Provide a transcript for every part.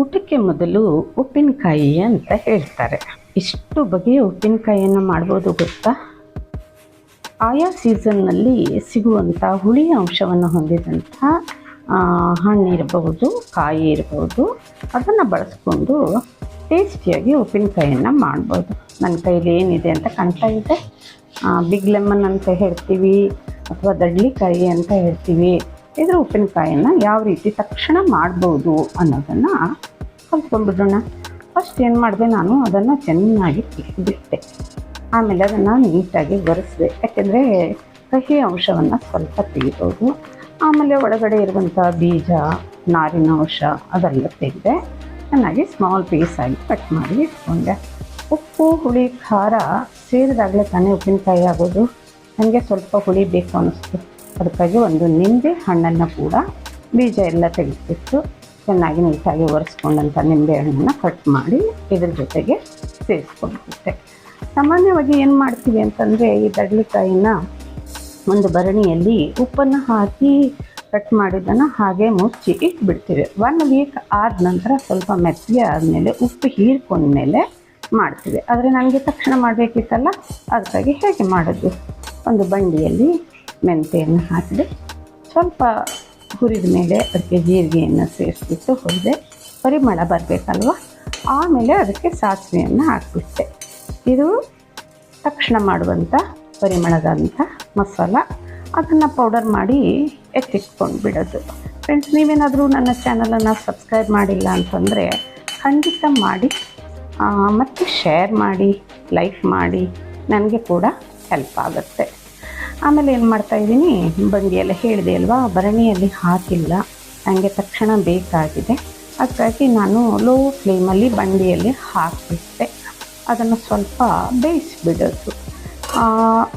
ಊಟಕ್ಕೆ ಮೊದಲು ಉಪ್ಪಿನಕಾಯಿ ಅಂತ ಹೇಳ್ತಾರೆ. ಇಷ್ಟು ಬಗೆಯ ಉಪ್ಪಿನಕಾಯಿಯನ್ನು ಮಾಡ್ಬೋದು ಗೊತ್ತಾ? ಆಯಾ ಸೀಸನ್ನಲ್ಲಿ ಸಿಗುವಂಥ ಹುಳಿ ಅಂಶವನ್ನು ಹೊಂದಿದಂಥ ಹಣ್ಣು ಹಣ್ಣಿರಬಹುದು ಕಾಯಿ ಇರಬಹುದು, ಅದನ್ನು ಬಳಸ್ಕೊಂಡು ಟೇಸ್ಟಿಯಾಗಿ ಉಪ್ಪಿನಕಾಯಿಯನ್ನು ಮಾಡ್ಬೋದು. ನನ್ನ ಕೈಲಿ ಏನಿದೆ ಅಂತ ಕಾಣ್ತಾ ಇದೆ. ಬಿಗ್ ಲೆಮನ್ ಅಂತ ಹೇಳ್ತೀವಿ, ಅಥವಾ ದಡ್ಲಿಕಾಯಿ ಅಂತ ಹೇಳ್ತೀವಿ. ಇದರ ಉಪ್ಪಿನಕಾಯನ್ನು ಯಾವ ರೀತಿ ತಕ್ಷಣ ಮಾಡ್ಬೋದು ಅನ್ನೋದನ್ನು ಕಲ್ತ್ಕೊಂಡ್ಬಿಡೋಣ. ಫಸ್ಟ್ ಏನು ಮಾಡಿದೆ ನಾನು ಅದನ್ನು ಚೆನ್ನಾಗಿ ಬಿಟ್ಟೆ ಆಮೇಲೆ ಅದನ್ನು ನೀಟಾಗಿ ಒರೆಸಿದೆ. ಯಾಕೆಂದರೆ ಕಹಿ ಅಂಶವನ್ನು ಸ್ವಲ್ಪ ತೆಗಿಬೋದು. ಆಮೇಲೆ ಒಳಗಡೆ ಇರುವಂಥ ಬೀಜ, ನಾರಿನ ಅಂಶ ಅದೆಲ್ಲ ತೆಗೆದೆ ಚೆನ್ನಾಗಿ ಸ್ಮಾಲ್ ಪೀಸಾಗಿ ಕಟ್ ಮಾಡಿ ಇಟ್ಕೊಂಡೆ. ಉಪ್ಪು, ಹುಳಿ, ಖಾರ ಸೇರಿದಾಗಲೇ ತಾನೇ ಉಪ್ಪಿನಕಾಯಿ ಆಗೋದು. ನನಗೆ ಸ್ವಲ್ಪ ಹುಳಿ ಬೇಕು ಅನ್ನಿಸ್ತು ಅದಕ್ಕಾಗಿ ಒಂದು ನಿಂಬೆ ಹಣ್ಣನ್ನು ಕೂಡ ಬೀಜ ಎಲ್ಲ ತೆಗೆದುಬಿಟ್ಟು ಚೆನ್ನಾಗಿ ನೀಟಾಗಿ ಒರೆಸ್ಕೊಂಡಂಥ ನಿಂಬೆ ಹಣ್ಣನ್ನು ಕಟ್ ಮಾಡಿ ಇದ್ರ ಜೊತೆಗೆ ಸೇರಿಸ್ಕೊಂಡ್ಬಿಟ್ಟೆ ಸಾಮಾನ್ಯವಾಗಿ ಏನು ಮಾಡ್ತೀವಿ ಅಂತಂದರೆ ಈ ದಡ್ಲಿಕಾಯಿನ ಒಂದು ಭರಣಿಯಲ್ಲಿ ಉಪ್ಪನ್ನು ಹಾಕಿ ಕಟ್ ಮಾಡಿದ್ದನ್ನು ಹಾಗೆ ಮುಚ್ಚಿ ಇಟ್ಬಿಡ್ತೀವಿ. ಒನ್ ವೀಕ್ ಆದ ನಂತರ ಸ್ವಲ್ಪ ಮೆತ್ತಗೆ ಆದಮೇಲೆ ಉಪ್ಪು ಹೀರ್ಕೊಂಡ್ಮೇಲೆ ಮಾಡ್ತೀವಿ. ಆದರೆ ನನಗೆ ತಕ್ಷಣ ಮಾಡಬೇಕಿತ್ತಲ್ಲ ಅದಕ್ಕಾಗಿ ಹೇಗೆ ಮಾಡೋದು? ಒಂದು ಬಂಡಿಯಲ್ಲಿ ಮೆಂತೆಯನ್ನು ಹಾಕಿದೆ ಸ್ವಲ್ಪ ಹುರಿದ ಮೇಲೆ ಅದಕ್ಕೆ ಜೀರಿಗೆಯನ್ನು ಸೇರಿಸ್ಬಿಟ್ಟು ಹುರಿದೆ. ಪರಿಮಳ ಬರಬೇಕಲ್ವ? ಆಮೇಲೆ ಅದಕ್ಕೆ ಸಾಸಿವೆಯನ್ನು ಹಾಕಿಬಿಟ್ಟೆ. ಇದು ತಕ್ಷಣ ಮಾಡುವಂಥ ಪರಿಮಳದಂಥ ಮಸಾಲ. ಅದನ್ನು ಪೌಡರ್ ಮಾಡಿ ಎತ್ತಿಟ್ಕೊಂಡು ಬಿಡೋದು. ಫ್ರೆಂಡ್ಸ್ ನೀವೇನಾದರೂ ನನ್ನ ಚಾನಲನ್ನು ಸಬ್ಸ್ಕ್ರೈಬ್ ಮಾಡಿಲ್ಲ ಅಂತಂದರೆ ಖಂಡಿತ ಮಾಡಿ ಮತ್ತು ಶೇರ್ ಮಾಡಿ ಲೈಕ್ ಮಾಡಿ. ನನಗೆ ಕೂಡ ಹೆಲ್ಪ್ ಆಗುತ್ತೆ. ಆಮೇಲೆ ಏನು ಮಾಡ್ತಾಯಿದ್ದೀನಿ ಬಂಡಿಯೆಲ್ಲ ಹೇಳಿದೆ ಅಲ್ವಾ? ಭರಣಿಯಲ್ಲಿ ಹಾಕಿಲ್ಲ. ನನಗೆ ತಕ್ಷಣ ಬೇಕಾಗಿದೆ. ಅದಕ್ಕಾಗಿ ನಾನು ಲೋ ಫ್ಲೇಮಲ್ಲಿ ಬಂಡಿಯಲ್ಲಿ ಹಾಕಿಬಿಟ್ಟೆ. ಅದನ್ನು ಸ್ವಲ್ಪ ಬೇಯಿಸಿಬಿಡೋದು.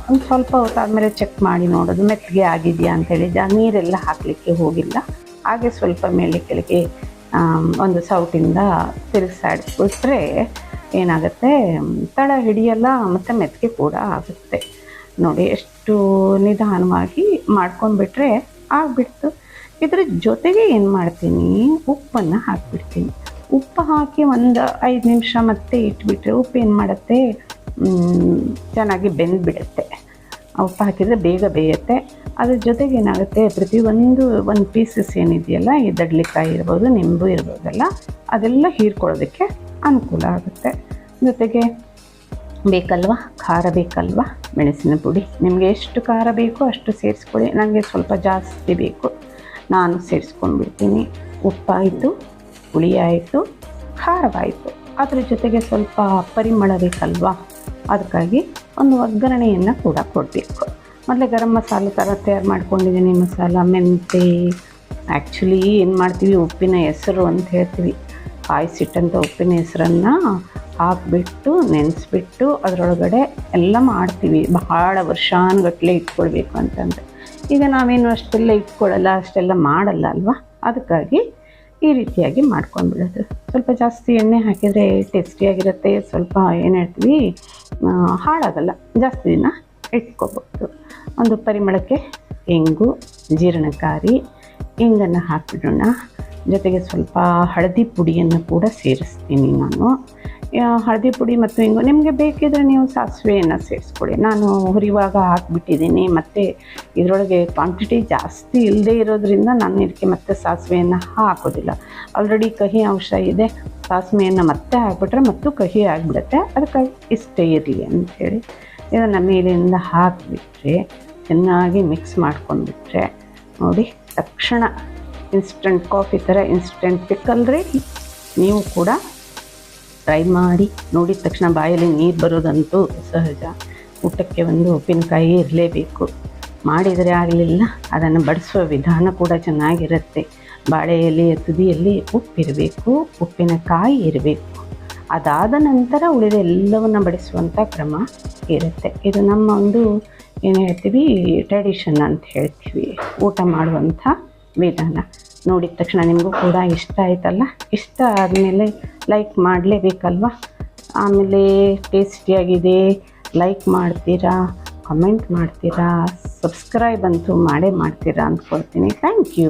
ಒಂದು ಸ್ವಲ್ಪ ಹೊತ್ತಾದಮೇಲೆ ಚೆಕ್ ಮಾಡಿ ನೋಡೋದು. ಮೆತ್ತಗೆ ಆಗಿದೆಯಾ ಅಂತೇಳಿ. ಜಾ, ನೀರೆಲ್ಲ ಹಾಕಲಿಕ್ಕೆ ಹೋಗಿಲ್ಲ. ಹಾಗೆ ಸ್ವಲ್ಪ ಮೇಲೆ ಕೆಳಗೆ ಒಂದು ಸೌಟಿಂದ ತಿರುಗಿಸಾಡಿಸ್ಬಿಟ್ರೆ ಏನಾಗುತ್ತೆ? ತಳ ಹಿಡಿಯಲ್ಲ ಮತ್ತು ಮೆತ್ತಗೆ ಕೂಡ ಆಗುತ್ತೆ. ನೋಡಿ, ಎಷ್ಟು ನಿಧಾನವಾಗಿ ಮಾಡ್ಕೊಂಡ್ಬಿಟ್ರೆ ಆಗಿಬಿಡ್ತು. ಇದರ ಜೊತೆಗೆ ಏನು ಮಾಡ್ತೀನಿ? ಉಪ್ಪನ್ನು ಹಾಕಿಬಿಡ್ತೀನಿ. ಉಪ್ಪು ಹಾಕಿ ಒಂದು ಐದು ನಿಮಿಷ ಮತ್ತೆ ಇಟ್ಬಿಟ್ರೆ ಉಪ್ಪು ಏನು ಮಾಡುತ್ತೆ? ಚೆನ್ನಾಗಿ ಬೆಂದ್ಬಿಡುತ್ತೆ. ಉಪ್ಪು ಹಾಕಿದರೆ ಬೇಗ ಬೇಯುತ್ತೆ. ಅದ್ರ ಜೊತೆಗೆ ಏನಾಗುತ್ತೆ? ಪ್ರತಿಯೊಂದು ಒಂದು ಪೀಸಸ್ ಏನಿದೆಯಲ್ಲ, ಈ ದಡ್ಲಿಕಾಯಿ ಇರ್ಬೋದು, ನಿಂಬು ಇರ್ಬೋದಲ್ಲ, ಅದೆಲ್ಲ ಹೀರ್ಕೊಳ್ಳೋದಕ್ಕೆ ಅನುಕೂಲ ಆಗುತ್ತೆ. ಜೊತೆಗೆ ಬೇಕಲ್ವಾ? ಖಾರ ಬೇಕಲ್ವಾ? ಮೆಣಸಿನ ಪುಡಿ. ನಿಮಗೆ ಎಷ್ಟು ಖಾರ ಬೇಕೋ ಅಷ್ಟು ಸೇರಿಸ್ಕೊಳ್ಳಿ. ನನಗೆ ಸ್ವಲ್ಪ ಜಾಸ್ತಿ ಬೇಕು. ನಾನು ಸೇರಿಸ್ಕೊಂಡ್ಬಿಡ್ತೀನಿ. ಉಪ್ಪಾಯಿತು ಹುಳಿ ಆಯಿತು ಖಾರವಾಯಿತು. ಅದರ ಜೊತೆಗೆ ಸ್ವಲ್ಪ ಪರಿಮಳ ಬೇಕಲ್ವಾ? ಅದಕ್ಕಾಗಿ ಒಂದು ಒಗ್ಗರಣೆಯನ್ನು ಕೂಡ ಕೊಡಬೇಕು. ಮೊದಲೇ ಗರಂ ಮಸಾಲೆ ಥರ ತಯಾರು ಮಾಡ್ಕೊಂಡಿದ್ದೀನಿ. ಮಸಾಲ, ಮೆಂತೆ ಆ್ಯಕ್ಚುಲಿ ಏನು ಮಾಡ್ತೀವಿ? ಉಪ್ಪಿನ ಹೆಸರು ಅಂತ ಹೇಳ್ತೀವಿ. ಕಾಯಿಸಿಟ್ಟಂಥ ಉಪ್ಪಿನ ಹೆಸರನ್ನು ಹಾಕಿಬಿಟ್ಟು, ನೆನೆಸ್ಬಿಟ್ಟು ಅದರೊಳಗಡೆ ಎಲ್ಲ ಮಾಡ್ತೀವಿ. ಬಹಳ ವರ್ಷಾನುಗಟ್ಟಲೆ ಇಟ್ಕೊಳ್ಬೇಕು ಅಂತಂದರೆ. ಈಗ ನಾವೇನು ಅಷ್ಟೆಲ್ಲ ಇಟ್ಕೊಳ್ಳಲ್ಲ ಅಷ್ಟೆಲ್ಲ ಮಾಡಲ್ಲ ಅಲ್ವಾ? ಅದಕ್ಕಾಗಿ ಈ ರೀತಿಯಾಗಿ ಮಾಡ್ಕೊಂಡ್ಬಿಡೋದು. ಸ್ವಲ್ಪ ಜಾಸ್ತಿ ಎಣ್ಣೆ ಹಾಕಿದರೆ ಟೇಸ್ಟಿಯಾಗಿರುತ್ತೆ ಸ್ವಲ್ಪ ಏನು ಹೇಳ್ತೀವಿ ಹಾಳಾಗಲ್ಲ. ಜಾಸ್ತಿ ದಿನ ಇಟ್ಕೋಬೋದು. ಒಂದು ಪರಿಮಳಕ್ಕೆ ಇಂಗು ಜೀರ್ಣಕಾರಿ, ಇಂಗನ್ನು ಹಾಕಿಬಿಡೋಣ. ಜೊತೆಗೆ ಸ್ವಲ್ಪ ಹಳದಿ ಪುಡಿಯನ್ನು ಕೂಡ ಸೇರಿಸ್ತೀನಿ ನಾನು. ಹಳದಿ ಪುಡಿ ಮತ್ತು ಇಂಗು. ನಿಮಗೆ ಬೇಕಿದ್ರೆ ನೀವು ಸಾಸಿವೆಯನ್ನು ಸೇರಿಸ್ಕೊಳ್ಳಿ ನಾನು ಹುರಿವಾಗ ಹಾಕಿಬಿಟ್ಟಿದ್ದೀನಿ. ಮತ್ತು ಇದರೊಳಗೆ ಕ್ವಾಂಟಿಟಿ ಜಾಸ್ತಿ ಇಲ್ಲದೆ ಇರೋದ್ರಿಂದ ನಾನು ಇದಕ್ಕೆ ಮತ್ತೆ ಸಾಸಿವೆಯನ್ನು ಹಾಕೋದಿಲ್ಲ. ಆಲ್ರೆಡಿ ಕಹಿ ಅಂಶ ಇದೆ. ಸಾಸಿವೆಯನ್ನು ಮತ್ತೆ ಹಾಕ್ಬಿಟ್ರೆ ಮತ್ತು ಕಹಿ ಆಗಿಬಿಡುತ್ತೆ. ಅದಕ್ಕೆ ಇಷ್ಟೇ ಇರಲಿ ಅಂಥೇಳಿ ಇದನ್ನು ಮೇಲಿಂದ ಹಾಕಿಬಿಟ್ರೆ, ಚೆನ್ನಾಗಿ ಮಿಕ್ಸ್ ಮಾಡ್ಕೊಂಡ್ಬಿಟ್ರೆ, ನೋಡಿ ತಕ್ಷಣ ಇನ್ಸ್ಟೆಂಟ್ ಕಾಫಿ ಥರ ಇನ್ಸ್ಟೆಂಟ್ ಪಿಕ್ಕಲ್ರಿ ನೀವು ಕೂಡ ಟ್ರೈ ಮಾಡಿ ನೋಡಿದ ತಕ್ಷಣ ಬಾಯಲ್ಲಿ ನೀರು ಬರೋದಂತೂ ಸಹಜ. ಊಟಕ್ಕೆ ಒಂದು ಉಪ್ಪಿನಕಾಯಿ ಇರಲೇಬೇಕು. ಮಾಡಿದರೆ ಆಗಲಿಲ್ಲ, ಅದನ್ನು ಬಡಿಸುವ ವಿಧಾನ ಕೂಡ ಚೆನ್ನಾಗಿರುತ್ತೆ. ಬಾಳೆ ಎಲೆಯ ತುದಿಯಲ್ಲಿ ಉಪ್ಪಿರಬೇಕು, ಉಪ್ಪಿನಕಾಯಿ ಇರಬೇಕು. ಅದಾದ ನಂತರ ಉಳಿದ ಎಲ್ಲವನ್ನು ಬಡಿಸುವಂಥ ಕ್ರಮ ಇರುತ್ತೆ. ಇದು ನಮ್ಮ ಒಂದು, ಏನು ಹೇಳ್ತೀವಿ ಟ್ರೆಡಿಷನ್ ಅಂತ ಹೇಳ್ತೀವಿ. ಊಟ ಮಾಡುವಂಥ ವಿಧಾನ. ನೋಡಿದ ತಕ್ಷಣ ನಿಮಗೂ ಕೂಡ ಇಷ್ಟ ಆಯ್ತಲ್ಲ? ಇಷ್ಟ ಆದಮೇಲೆ ಲೈಕ್ ಮಾಡಲೇಬೇಕಲ್ವ? ಆಮೇಲೆ ಟೇಸ್ಟಿಯಾಗಿದೆ ಲೈಕ್ ಮಾಡ್ತೀರಾ ಕಮೆಂಟ್ ಮಾಡ್ತೀರಾ ಸಬ್ಸ್ಕ್ರೈಬ್ ಅಂತೂ ಮಾಡೇ ಮಾಡ್ತೀರಾ ಅಂದ್ಕೊಳ್ತೀನಿ ಥ್ಯಾಂಕ್ ಯು